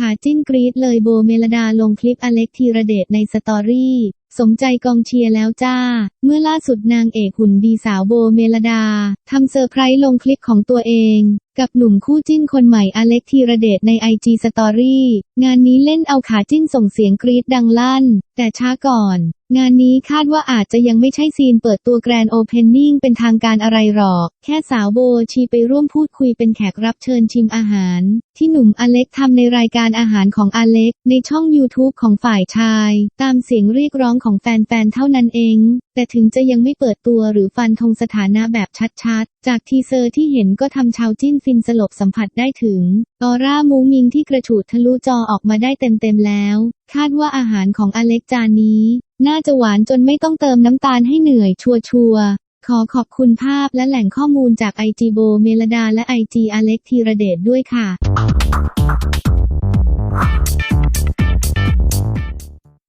ขาจิ้นกรีดเลยโบเมลดาลงคลิปอเล็กธีระเดชในสตอรี่ สมใจกองเชียร์แล้วจ้า เมื่อล่าสุดนางเอกหุ่นดีสาวโบเมลดาทำเซอร์ไพรส์ลงคลิปของตัวเองกับหนุ่มคู่จิ้นคนใหม่อเล็กธีระเดชในไอจีสตอรี่งานนี้เล่นเอาขาจิ้นส่งเสียงกรี๊ดดังลั่น แต่ช้าก่อน งานนี้คาดว่าอาจจะยังไม่ใช่ซีนเปิดตัวแกรนโอเพนนิ่งเป็นทางการอะไรหรอก แค่สาวโบชีไปร่วมพูดคุยเป็นแขกรับเชิญชิมอาหาร ที่หนุ่มอเล็กทำในรายการอาหารของอเล็ก ในช่อง YouTube ของฝ่ายชาย ตามเสียงเรียกร้องของแฟนๆเท่านั้นเอง แต่ถึงจะยังไม่เปิดตัวหรือฟันธงสถานะแบบชัดๆ จากทีเซอร์ที่เห็นก็ทำชาวจิ้นฟินสลบสัมผัสได้ถึง ออร่ามูงมิงที่กระฉูดทะลุจอออกมาได้เต็มๆแล้ว คาดว่าอาหารของอเล็กจานนี้ น่าจะหวานจนไม่ต้องเติมน้ำตาลให้เหนื่อยชัวร์ๆขอขอบคุณภาพและแหล่งข้อมูลจากไอจีโบเมลดาและไอจีอเล็กธีระเดชด้วยค่ะ